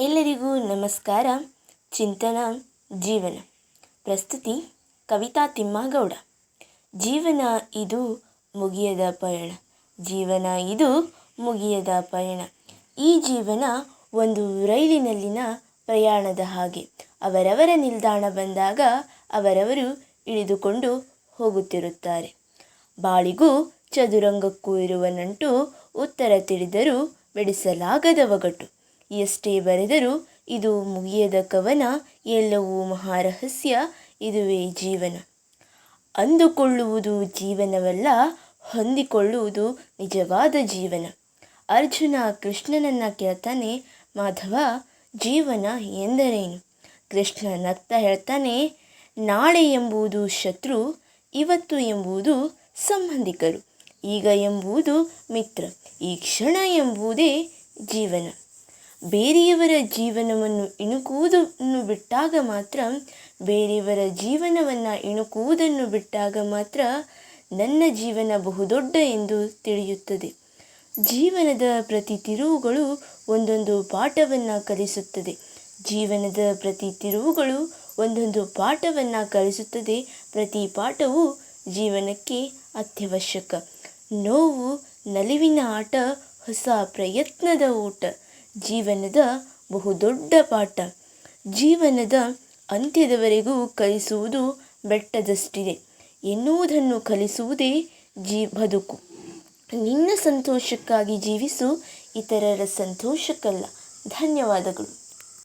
ಎಲ್ಲರಿಗೂ ನಮಸ್ಕಾರ. ಚಿಂತನ, ಜೀವನ. ಪ್ರಸ್ತುತಿ, ಕವಿತಾ ತಿಮ್ಮಗೌಡ. ಜೀವನ ಇದು ಮುಗಿಯದ ಪಯಣ. ಜೀವನ ಇದು ಮುಗಿಯದ ಪಯಣ. ಈ ಜೀವನ ಒಂದು ರೈಲಿನಲ್ಲಿನ ಪ್ರಯಾಣದ ಹಾಗೆ. ಅವರವರ ನಿಲ್ದಾಣ ಬಂದಾಗ ಅವರವರು ಇಳಿದುಕೊಂಡು ಹೋಗುತ್ತಿರುತ್ತಾರೆ. ಬಾಳಿಗೂ ಚದುರಂಗಕ್ಕೂ ಇರುವ ಉತ್ತರ ತಿಳಿದರೂ ಬಿಡಿಸಲಾಗದ ಒಗಟು. ಎಷ್ಟೇ ಬರೆದರೂ ಇದು ಮುಗಿಯದ ಕವನ, ಎಲ್ಲವೂ ಮಹಾರಹಸ್ಯ, ಇದುವೇ ಜೀವನ. ಅಂದುಕೊಳ್ಳುವುದು ಜೀವನವಲ್ಲ, ಹೊಂದಿಕೊಳ್ಳುವುದು ನಿಜವಾದ ಜೀವನ. ಅರ್ಜುನ ಕೃಷ್ಣನನ್ನು ಕೇಳ್ತಾನೆ, ಮಾಧವ, ಜೀವನ ಎಂದರೇನು? ಕೃಷ್ಣ ನಗ್ತಾ ಹೇಳ್ತಾನೆ, ನಾಳೆ ಎಂಬುದು ಶತ್ರು, ಇವತ್ತು ಎಂಬುದು ಸಂಬಂಧಿಕರು. ಈಗ ಎಂಬುದು ಮಿತ್ರ, ಈ ಕ್ಷಣ ಎಂಬುದೇ ಜೀವನ. ಬೇರೆಯವರ ಜೀವನವನ್ನು ಇಣುಕುವುದನ್ನು ಬಿಟ್ಟಾಗ ಮಾತ್ರ, ಬೇರೆಯವರ ಜೀವನವನ್ನು ಇಣುಕುವುದನ್ನು ಬಿಟ್ಟಾಗ ಮಾತ್ರ ನನ್ನ ಜೀವನ ಬಹುದೊಡ್ಡ ಎಂದು ತಿಳಿಯುತ್ತದೆ. ಜೀವನದ ಪ್ರತಿ ತಿರುವುಗಳು ಒಂದೊಂದು ಪಾಠವನ್ನು ಕಲಿಸುತ್ತದೆ. ಜೀವನದ ಪ್ರತಿ ತಿರುವುಗಳು ಒಂದೊಂದು ಪಾಠವನ್ನು ಕಲಿಸುತ್ತದೆ. ಪ್ರತಿ ಪಾಠವು ಜೀವನಕ್ಕೆ ಅತ್ಯವಶ್ಯಕ. ನೋವು, ನಲಿವಿನ ಆಟ, ಹೊಸ ಪ್ರಯತ್ನದ ಓಟ ಜೀವನದ ಬಹುದೊಡ್ಡ ಪಾಠ. ಜೀವನದ ಅಂತ್ಯದವರೆಗೂ ಕಲಿಸುವುದು ಬೆಟ್ಟದಷ್ಟಿದೆ. ಎನ್ನುವುದನ್ನು ಕಲಿಸುವುದೇ ಜೀ, ಬದುಕು. ನಿನ್ನ ಸಂತೋಷಕ್ಕಾಗಿ ಜೀವಿಸು, ಇತರರ ಸಂತೋಷಕ್ಕಲ್ಲ. ಧನ್ಯವಾದಗಳು.